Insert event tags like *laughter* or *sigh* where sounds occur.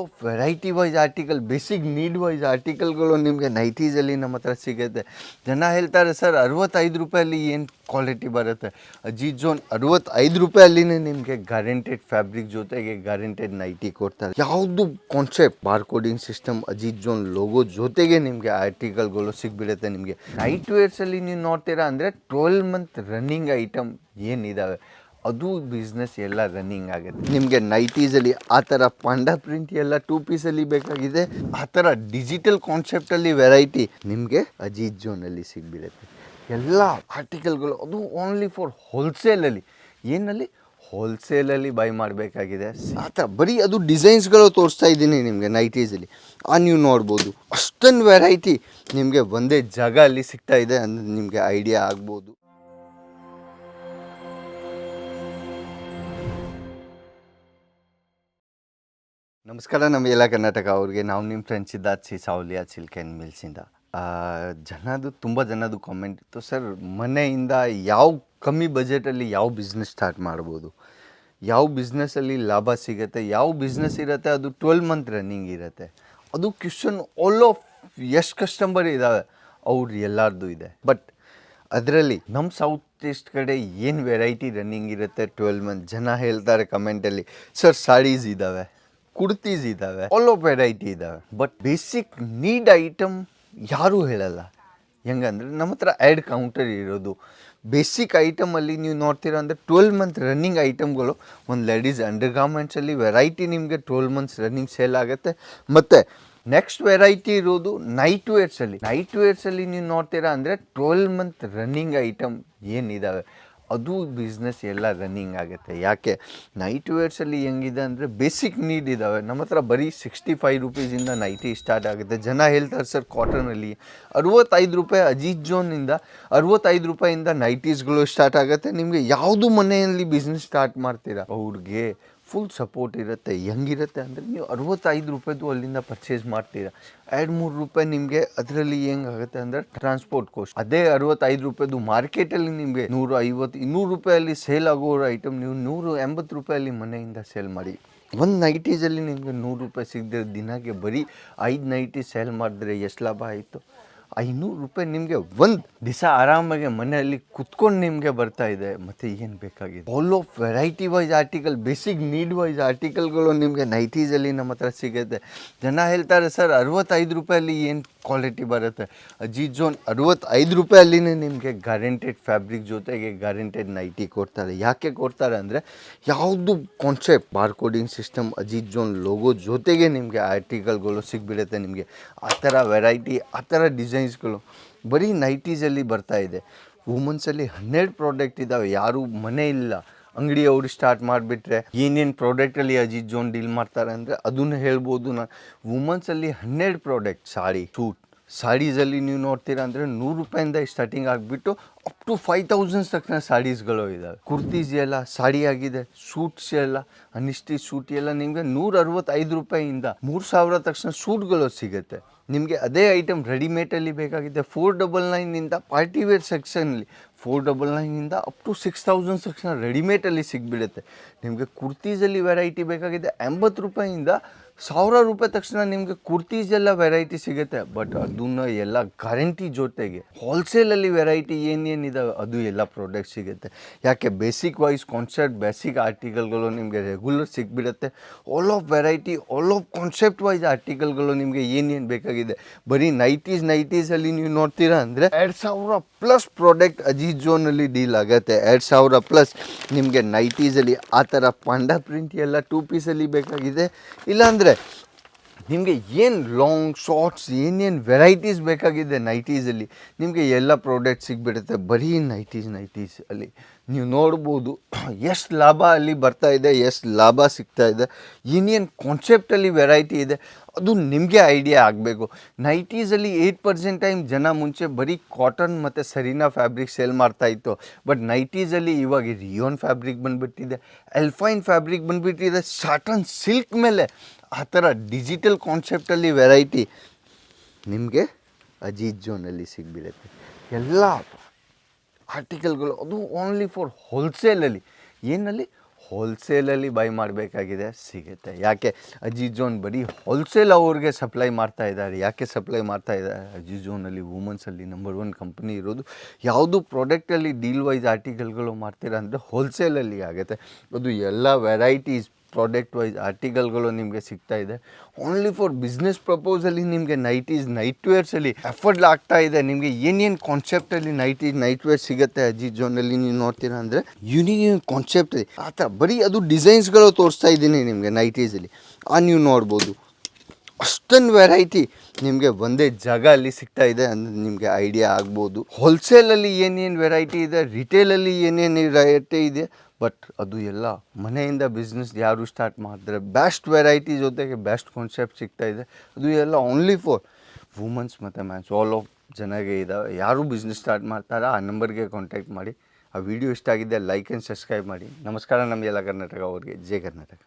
Of variety wise article basic need wise ಆರ್ಟಿಕಲ್ಗಳು ನಿಮಗೆ ನೈಟೀಸಲ್ಲಿ ನಮ್ಮ ಹತ್ರ ಸಿಗುತ್ತೆ. ಜನ ಹೇಳ್ತಾರೆ, ಸರ್, ಅರವತ್ತೈದು ರೂಪಾಯಲ್ಲಿ ಏನು ಕ್ವಾಲಿಟಿ ಬರುತ್ತೆ? ಅಜೀತ್ ಜೋನ್, ಅರವತ್ತೈದು ರೂಪಾಯಲ್ಲಿನೇ ನಿಮಗೆ ಗ್ಯಾರಂಟೆಡ್ ಫ್ಯಾಬ್ರಿಕ್ ಜೊತೆಗೆ ಗ್ಯಾರಂಟೆಡ್ ನೈಟಿ ಕೊಡ್ತಾರೆ. ಯಾವುದು concept bar coding system Ajeet zone logo ಜೊತೆಗೆ ನಿಮಗೆ ಆರ್ಟಿಕಲ್ಗಳು ಸಿಗ್ಬಿಡುತ್ತೆ ನಿಮಗೆ. ನೈಟ್ ವೇರ್ಸಲ್ಲಿ ನೀವು ನೋಡ್ತೀರಾ ಅಂದರೆ ಟ್ವೆಲ್ ಮಂತ್ ರನ್ನಿಂಗ್ ಐಟಮ್ ಏನಿದ್ದಾವೆ ಅದು ಬಿಸ್ನೆಸ್ ಎಲ್ಲ ರನ್ನಿಂಗ್ ಆಗುತ್ತೆ. ನಿಮಗೆ ನೈಟೀಸಲ್ಲಿ ಆ ಥರ ಪಾಂಡಾ ಪ್ರಿಂಟ್ ಎಲ್ಲ ಟೂ ಪೀಸಲ್ಲಿ ಬೇಕಾಗಿದೆ. ಆ ಥರ ಡಿಜಿಟಲ್ ಕಾನ್ಸೆಪ್ಟಲ್ಲಿ ವೆರೈಟಿ ನಿಮಗೆ ಅಜೀತ್ ಜೋನಲ್ಲಿ ಸಿಗ್ಬಿಡುತ್ತೆ. ಎಲ್ಲ ಆರ್ಟಿಕಲ್ಗಳು ಅದು ಓನ್ಲಿ ಫಾರ್ ಹೋಲ್ಸೇಲಲ್ಲಿ ಏನಲ್ಲಿ ಹೋಲ್ಸೇಲಲ್ಲಿ ಬೈ ಮಾಡಬೇಕಾಗಿದೆ. ಆ ಥರ ಬರೀ ಅದು ಡಿಸೈನ್ಸ್ಗಳು ತೋರಿಸ್ತಾ ಇದ್ದೀನಿ ನಿಮಗೆ ನೈಟೀಸಲ್ಲಿ ಆ ನೀವು ನೋಡ್ಬೋದು. ಅಷ್ಟೊಂದು ವೆರೈಟಿ ನಿಮಗೆ ಒಂದೇ ಜಾಗ ಅಲ್ಲಿ ಸಿಗ್ತಾ ಇದೆ ಅಂದರೆ ನಿಮಗೆ ಐಡಿಯಾ ಆಗ್ಬೋದು. ನಮಸ್ಕಾರ ನಮ್ಮ ಎಲ್ಲ ಕರ್ನಾಟಕ. ಅವ್ರಿಗೆ ನಾವು ನಿಮ್ಮ ಫ್ರೆಂಡ್ಸ್ ಇದ್ದ ಸಿ ಸಾವಲಿ ಸಿಲ್ಕ್ ಆ್ಯಂಡ್ ಮಿಲ್ಸಿಂದ ಜನದು ತುಂಬ ಜನದು ಕಾಮೆಂಟ್ ಇತ್ತು, ಸರ್, ಮನೆಯಿಂದ ಯಾವ ಕಮ್ಮಿ ಬಜೆಟಲ್ಲಿ ಯಾವ ಬಿಸ್ನೆಸ್ ಸ್ಟಾರ್ಟ್ ಮಾಡ್ಬೋದು? ಯಾವ ಬಿಸ್ನೆಸ್ಸಲ್ಲಿ ಲಾಭ ಸಿಗುತ್ತೆ? ಯಾವ ಬಿಸ್ನೆಸ್ ಇರುತ್ತೆ? ಅದು ಟ್ವೆಲ್ ಮಂತ್ ರನ್ನಿಂಗ್ ಇರುತ್ತೆ? ಅದು ಕ್ವಶನ್ ಆಲ್ ಆಫ್ ಎಷ್ಟು ಕಸ್ಟಮರ್ ಇದ್ದಾವೆ ಅವ್ರು ಎಲ್ಲರದು ಇದೆ. ಬಟ್ ಅದರಲ್ಲಿ ನಮ್ಮ ಸೌತ್ ಈಸ್ಟ್ ಕಡೆ ಏನು ವೆರೈಟಿ ರನ್ನಿಂಗ್ ಇರುತ್ತೆ ಟ್ವೆಲ್ ಮಂತ್ ಜನ ಹೇಳ್ತಾರೆ ಕಮೆಂಟಲ್ಲಿ ಸರ್ ಸಾಡೀಸ್ ಇದ್ದಾವೆ ಕುರ್ತೀಸ್ ಇದ್ದಾವೆ. ಆಲ್ ಆಫ್ ವೆರೈಟಿ ಇದ್ದಾವೆ. ಬಟ್ ಬೇಸಿಕ್ ನೀಡ್ ಐಟಮ್ ಯಾರೂ ಹೇಳಲ್ಲ. ಹೆಂಗಂದ್ರೆ ನಮ್ಮ ಹತ್ರ ಆ್ಯಡ್ ಕೌಂಟರ್ ಇರೋದು. ಬೇಸಿಕ್ ಐಟಮಲ್ಲಿ ನೀವು ನೋಡ್ತೀರಾ ಅಂದರೆ ಟ್ವೆಲ್ ಮಂತ್ ರನ್ನಿಂಗ್ ಐಟಮ್ಗಳು ಒಂದು ಲೇಡೀಸ್ ಅಂಡರ್ ಗಾರ್ಮೆಂಟ್ಸಲ್ಲಿ ವೆರೈಟಿ ನಿಮಗೆ ಟ್ವೆಲ್ ಮಂತ್ಸ್ ರನ್ನಿಂಗ್ ಸೇಲ್ ಆಗುತ್ತೆ. ಮತ್ತು ನೆಕ್ಸ್ಟ್ ವೆರೈಟಿ ಇರೋದು ನೈಟ್ ವೇರ್ಸಲ್ಲಿ ನೈಟ್ ವೇರ್ಸಲ್ಲಿ ನೀವು ನೋಡ್ತೀರಾ ಅಂದರೆ ಟ್ವೆಲ್ ಮಂತ್ ರನ್ನಿಂಗ್ ಐಟಮ್ ಏನಿದ್ದಾವೆ ಅದು ಬಿಸ್ನೆಸ್ ಎಲ್ಲ ರನ್ನಿಂಗ್ ಆಗುತ್ತೆ. ಯಾಕೆ? ನೈಟ್ ವೇರ್ಸಲ್ಲಿ ಹೆಂಗಿದೆ ಅಂದರೆ ಬೇಸಿಕ್ ನೀಡ್ ಇದ್ದಾವೆ ನಮ್ಮ ಹತ್ರ ಬರೀ ಸಿಕ್ಸ್ಟಿ ಫೈವ್ ರುಪೀಸಿಂದ ನೈಟಿ ಸ್ಟಾರ್ಟ್ ಆಗುತ್ತೆ. ಜನ ಹೇಳ್ತಾರೆ, ಸರ್ ಕಾಟನಲ್ಲಿ ಅರುವತ್ತೈದು ರೂಪಾಯಿ ಅಜಿತ್ ಜೋನಿಂದ ಅರುವತ್ತೈದು ರೂಪಾಯಿಂದ ನೈಟೀಸ್ಗಳು ಸ್ಟಾರ್ಟ್ ಆಗುತ್ತೆ. ನಿಮಗೆ ಯಾವುದು ಮನೆಯಲ್ಲಿ ಬಿಸ್ನೆಸ್ ಸ್ಟಾರ್ಟ್ ಮಾಡ್ತೀರಾ? ಅವ್ರಿಗೆ ಫುಲ್ ಸಪೋರ್ಟ್ ಇರುತ್ತೆ. ಹೆಂಗಿರುತ್ತೆ ಅಂದರೆ ನೀವು ಅರವತ್ತೈದು ರೂಪಾಯಿದು ಅಲ್ಲಿಂದ ಪರ್ಚೇಸ್ ಮಾಡ್ತೀರಾ. ಎರಡು ಮೂರು ರೂಪಾಯಿ ನಿಮಗೆ ಅದರಲ್ಲಿ ಹೆಂಗಾಗುತ್ತೆ ಅಂದರೆ ಟ್ರಾನ್ಸ್ಪೋರ್ಟ್ ಕೋಸ್ಟ್ ಅದೇ ಅರವತ್ತೈದು ರೂಪಾಯಿದು ಮಾರ್ಕೆಟಲ್ಲಿ ನಿಮಗೆ ನೂರು ಐವತ್ತು, ಇನ್ನೂರು ರೂಪಾಯಲ್ಲಿ ಸೇಲ್ ಆಗೋ ಐಟಮ್ ನೀವು ನೂರು ಎಂಬತ್ತು ರೂಪಾಯಲ್ಲಿ ಮನೆಯಿಂದ ಸೇಲ್ ಮಾಡಿ. ಒಂದು ನೈಟೀಸಲ್ಲಿ ನಿಮಗೆ ನೂರು ರೂಪಾಯಿ ಸಿಗದೆ ದಿನಕ್ಕೆ ಬರೀ ಐದು ನೈಟಿ ಸೇಲ್ ಮಾಡಿದ್ರೆ ಎಷ್ಟು ಲಾಭ ಆಯಿತು? ಐನೂರು ರೂಪಾಯಿ ನಿಮಗೆ ಒಂದು ದಿವಸ ಆರಾಮಾಗಿ ಮನೆಯಲ್ಲಿ ಕುತ್ಕೊಂಡು ನಿಮಗೆ ಬರ್ತಾ ಇದೆ. ಮತ್ತು ಏನು ಬೇಕಾಗಿದೆ? All of variety wise article basic need wise ಆರ್ಟಿಕಲ್ಗಳು ನಿಮಗೆ ನೈಟೀಸಲ್ಲಿ ನಮ್ಮ ಹತ್ರ ಸಿಗುತ್ತೆ. ಜನ ಹೇಳ್ತಾರೆ, ಸರ್, ಅರವತ್ತೈದು ರೂಪಾಯಲ್ಲಿ ಏನು ಕ್ವಾಲಿಟಿ ಬರುತ್ತೆ? ಅಜೀತ್ ಜೋನ್, ಅರವತ್ತೈದು ರೂಪಾಯಲ್ಲಿನೇ ನಿಮಗೆ ಗ್ಯಾರಂಟೆಡ್ ಫ್ಯಾಬ್ರಿಕ್ ಜೊತೆಗೆ ಗ್ಯಾರಂಟೆಡ್ ನೈಟಿ ಕೊಡ್ತಾರೆ. ಯಾಕೆ ಕೊಡ್ತಾರೆ ಅಂದರೆ, ಯಾವುದು concept bar coding system Ajeet zone logo ಜೊತೆಗೆ ನಿಮಗೆ ಆರ್ಟಿಕಲ್ಗಳು ಸಿಗ್ಬಿಡುತ್ತೆ ನಿಮಗೆ. ಆ ಥರ ವೆರೈಟಿ ಆ ಥರ ಡಿಸೈನ್ಸ್ಗಳು ಬರೀ ನೈಟೀಸಲ್ಲಿ ಬರ್ತಾ ಇದೆ. ವುಮನ್ಸಲ್ಲಿ ಹನ್ನೆರಡು ಪ್ರಾಡಕ್ಟ್ ಇದ್ದಾವೆ ಯಾರೂ ಮನೆ ಇಲ್ಲ. ಅಂಗಡಿಯವರು ಸ್ಟಾರ್ಟ್ ಮಾಡಿಬಿಟ್ರೆ ಏನೇನು ಪ್ರಾಡಕ್ಟಲ್ಲಿ ಅಜಿತ್ ಜೋನ್ ಡೀಲ್ ಮಾಡ್ತಾರೆ ಅಂದರೆ ಅದನ್ನು ಹೇಳ್ಬೋದು ನಾನು ವುಮನ್ಸಲ್ಲಿ ಹನ್ನೆರಡು ಪ್ರಾಡಕ್ಟ್ ಸಾಡಿ ಸೂಟ್ ಸಾಡೀಸಲ್ಲಿ ನೀವು ನೋಡ್ತೀರಾ ಅಂದರೆ ನೂರು ರೂಪಾಯಿಂದ ಸ್ಟಾರ್ಟಿಂಗ್ ಆಗಿಬಿಟ್ಟು ಅಪ್ ಟು ಫೈವ್ ತೌಸಂಡ್ಸ್ ತಕ್ಷಣ ಸಾಡೀಸ್ಗಳು ಇದ್ದಾವೆ ಕುರ್ತೀಸ್ ಎಲ್ಲ ಸಾಡಿ ಆಗಿದೆ ಸೂಟ್ಸ್ ಎಲ್ಲ ಅನಿಷ್ಟಿ ಸೂಟ್ ಎಲ್ಲ ನಿಮಗೆ ನೂರ ಅರವತ್ತೈದು ರೂಪಾಯಿಯಿಂದ ಮೂರು ಸಾವಿರ ತಕ್ಷಣ ಸೂಟ್ಗಳು ಸಿಗುತ್ತೆ. ನಿಮಗೆ ಅದೇ ಐಟಮ್ ರೆಡಿಮೇಡಲ್ಲಿ ಬೇಕಾಗಿದೆ ಫೋರ್ ಡಬಲ್ ನೈನಿಂದ ಪಾರ್ಟಿ ವೇರ್ ಸೆಕ್ಷನಲ್ಲಿ four double ನೈನಿಂದ up to six thousand section ರೆಡಿಮೇಡಲ್ಲಿ ಸಿಗ್ಬಿಡುತ್ತೆ. ನಿಮಗೆ ಕುರ್ತೀಸಲ್ಲಿ ವೆರೈಟಿ ಬೇಕಾಗಿದೆ ಎಂಬತ್ತು ರೂಪಾಯಿಯಿಂದ ಸಾವಿರ ರೂಪಾಯಿ ತಕ್ಷಣ ನಿಮಗೆ ಕುರ್ತೀಸ್ ಎಲ್ಲ ವೆರೈಟಿ ಸಿಗುತ್ತೆ. ಬಟ್ ಅದನ್ನ ಎಲ್ಲ ಗ್ಯಾರಂಟಿ ಜೊತೆಗೆ ಹೋಲ್ಸೇಲಲ್ಲಿ ವೆರೈಟಿ ಏನೇನಿದಾವೆ ಅದು ಎಲ್ಲ ಪ್ರಾಡಕ್ಟ್ ಸಿಗುತ್ತೆ. ಯಾಕೆ ಬೇಸಿಕ್ ವೈಸ್ ಕಾನ್ಸೆಪ್ಟ್ ಬೇಸಿಕ್ ಆರ್ಟಿಕಲ್ಗಳು ನಿಮಗೆ regular ಸಿಗ್ಬಿಡುತ್ತೆ. All of variety all of concept wise ಆರ್ಟಿಕಲ್ಗಳು ನಿಮಗೆ ಏನೇನು ಬೇಕಾಗಿದೆ. ಬರೀ ನೈಟೀಸ್ ನೈಟೀಸಲ್ಲಿ ನೀವು ನೋಡ್ತೀರಾ ಅಂದರೆ ಎರಡು ಸಾವಿರ ಪ್ಲಸ್ ಪ್ರಾಡಕ್ಟ್ ಅಜೀಜ್ ಝೋನಲ್ಲಿ ಡೀಲ್ ಆಗುತ್ತೆ. ಎರಡು ಸಾವಿರ ಪ್ಲಸ್ ನಿಮಗೆ ನೈಟೀಸಲ್ಲಿ ಆ ಥರ ಪಾಂಡಾ ಪ್ರಿಂಟ್ ಎಲ್ಲ ಟೂ ಪೀಸಲ್ಲಿ ಬೇಕಾಗಿದೆ. ಇಲ್ಲಾಂದರೆ ನಿಮಗೆ ಏನು ಲಾಂಗ್ ಶಾರ್ಟ್ಸ್ ಏನೇನು ವೆರೈಟೀಸ್ ಬೇಕಾಗಿದೆ ನೈಟೀಸಲ್ಲಿ ನಿಮಗೆ ಎಲ್ಲ ಪ್ರಾಡಕ್ಟ್ ಸಿಗ್ಬಿಡುತ್ತೆ. ಬರೀ ನೈಟೀಸ್ ನೈಟೀಸ್ ಅಲ್ಲಿ. ನೀವು ನೋಡ್ಬೋದು, *clears throat* ಎಷ್ಟು ಲಾಭ ಅಲ್ಲಿ ಬರ್ತಾ ಇದೆ, ಎಷ್ಟು ಲಾಭ ಸಿಗ್ತಾ ಇದೆ. ಏನೇನು ಕಾನ್ಸೆಪ್ಟಲ್ಲಿ ವೆರೈಟಿ ಇದೆ, ಅದು ನಿಮಗೆ ಐಡಿಯಾ ಆಗಬೇಕು. ನೈಟೀಸಲ್ಲಿ ಏಯ್ಟ್ ಪರ್ಸೆಂಟ್ ಟೈಮ್ ಜನ ಮುಂಚೆ ಬರೀ ಕಾಟನ್ ಮತ್ತು ಸರೀನಾ ಫ್ಯಾಬ್ರಿಕ್ ಸೇಲ್ ಮಾಡ್ತಾ ಇತ್ತು. ಬಟ್ ನೈಟೀಸಲ್ಲಿ ಇವಾಗ ರಿಯೋನ್ ಫ್ಯಾಬ್ರಿಕ್ ಬಂದುಬಿಟ್ಟಿದೆ ಎಲ್ಫೈನ್ ಫ್ಯಾಬ್ರಿಕ್ ಬಂದುಬಿಟ್ಟಿದೆ ಸಾಟನ್ ಸಿಲ್ಕ್ ಮೇಲೆ. ಆ ಥರ ಡಿಜಿಟಲ್ ಕಾನ್ಸೆಪ್ಟಲ್ಲಿ ವೆರೈಟಿ ನಿಮಗೆ ಅಜೀತ್ ಜೋನಲ್ಲಿ ಸಿಗ್ಬಿಡುತ್ತೆ. ಎಲ್ಲ ಆರ್ಟಿಕಲ್ಗಳು ಅದು ಓನ್ಲಿ ಫಾರ್ ಹೋಲ್ಸೇಲಲ್ಲಿ ಏನಲ್ಲಿ ಹೋಲ್ಸೇಲಲ್ಲಿ ಬೈ ಮಾಡಬೇಕಾಗಿದೆ, ಸಿಗುತ್ತೆ. ಯಾಕೆ ಅಜಿಜೋನ್ ಬರೀ ಹೋಲ್ಸೇಲ್ ಅವ್ರಿಗೆ ಸಪ್ಲೈ ಮಾಡ್ತಾ ಇದ್ದಾರೆ. ಯಾಕೆ ಸಪ್ಲೈ ಮಾಡ್ತಾ ಇದ್ದಾರೆ? ಅಜಿಜೋನಲ್ಲಿ ವುಮೆನ್ಸಲ್ಲಿ ನಂಬರ್ ಒನ್ ಕಂಪ್ನಿ ಇರೋದು. ಯಾವುದು ಪ್ರಾಡಕ್ಟಲ್ಲಿ ಡೀಲ್ ವೈಸ್ ಆರ್ಟಿಕಲ್ಗಳು ಮಾಡ್ತೀರಾ ಅಂದರೆ ಹೋಲ್ಸೇಲಲ್ಲಿ ಆಗುತ್ತೆ. ಅದು ಎಲ್ಲ ವೆರೈಟೀಸ್ ಪ್ರಾಡಕ್ಟ್ ವೈಸ್ ಆರ್ಟಿಕಲ್ಗಳು ನಿಮಗೆ ಸಿಗ್ತಾ ಇದೆ. ಓನ್ಲಿ ಫಾರ್ ಬಿಸ್ನೆಸ್ ಪ್ರಪೋಸಲ್ಲಿ ನಿಮಗೆ ನೈಟೀಸ್ ನೈಟ್ ವೇರ್ಸಲ್ಲಿ ಎಫರ್ಡ್ ಆಗ್ತಾ ಇದೆ. ನಿಮಗೆ ಏನೇನು ಕಾನ್ಸೆಪ್ಟಲ್ಲಿ ನೈಟೀಸ್ ನೈಟ್ ವೇರ್ ಸಿಗುತ್ತೆ ಅಜಿ ಜೋನಲ್ಲಿ ನೀವು ನೋಡ್ತೀರಾ ಅಂದರೆ ಯುನಿಕ್ ಕಾನ್ಸೆಪ್ಟ್ ಆ ಥರ ಬರೀ ಅದು ಡಿಸೈನ್ಸ್ಗಳು ತೋರಿಸ್ತಾ ಇದ್ದೀನಿ ನಿಮಗೆ ನೈಟೀಸಲ್ಲಿ ಆ ನೀವು ನೋಡ್ಬೋದು. ಅಷ್ಟೊಂದು ವೆರೈಟಿ ನಿಮಗೆ ಒಂದೇ ಜಾಗ ಅಲ್ಲಿ ಸಿಗ್ತಾ ಇದೆ ಅಂದರೆ ನಿಮಗೆ ಐಡಿಯಾ ಆಗ್ಬೋದು. ಹೋಲ್ಸೇಲಲ್ಲಿ ಏನೇನು ವೆರೈಟಿ ಇದೆ? ರಿಟೇಲಲ್ಲಿ ಏನೇನು ವೆರೈಟಿ ಇದೆ? ಬಟ್ ಅದು ಎಲ್ಲ ಮನೆಯಿಂದ ಬಿಸ್ನೆಸ್ ಯಾರು ಸ್ಟಾರ್ಟ್ ಮಾಡಿದ್ರೆ ಬೆಸ್ಟ್ ವೆರೈಟಿ ಜೊತೆಗೆ ಬೆಸ್ಟ್ ಕಾನ್ಸೆಪ್ಟ್ ಸಿಗ್ತಾ ಇದೆ. ಅದು ಎಲ್ಲ ಓನ್ಲಿ ಫಾರ್ ವುಮೆನ್ಸ್ ಮತ್ತು ಮ್ಯಾನ್ಸ್ ಆಲ್ ಆಫ್ ಜನಗೆ ಇದಾವೆ ಯಾರು ಬಿಸ್ನೆಸ್ ಸ್ಟಾರ್ಟ್ ಮಾಡ್ತಾರೋ ಆ ನಂಬರ್ಗೆ ಕಾಂಟ್ಯಾಕ್ಟ್ ಮಾಡಿ. ಆ ವಿಡಿಯೋ ಇಷ್ಟ ಆಗಿದೆ ಲೈಕ್ ಆ್ಯಂಡ್ ಸಬ್ಸ್ಕ್ರೈಬ್ ಮಾಡಿ. ನಮಸ್ಕಾರ, ನಮಗೆಲ್ಲ ಕರ್ನಾಟಕ ಅವ್ರಿಗೆ. ಜೈ ಕರ್ನಾಟಕ.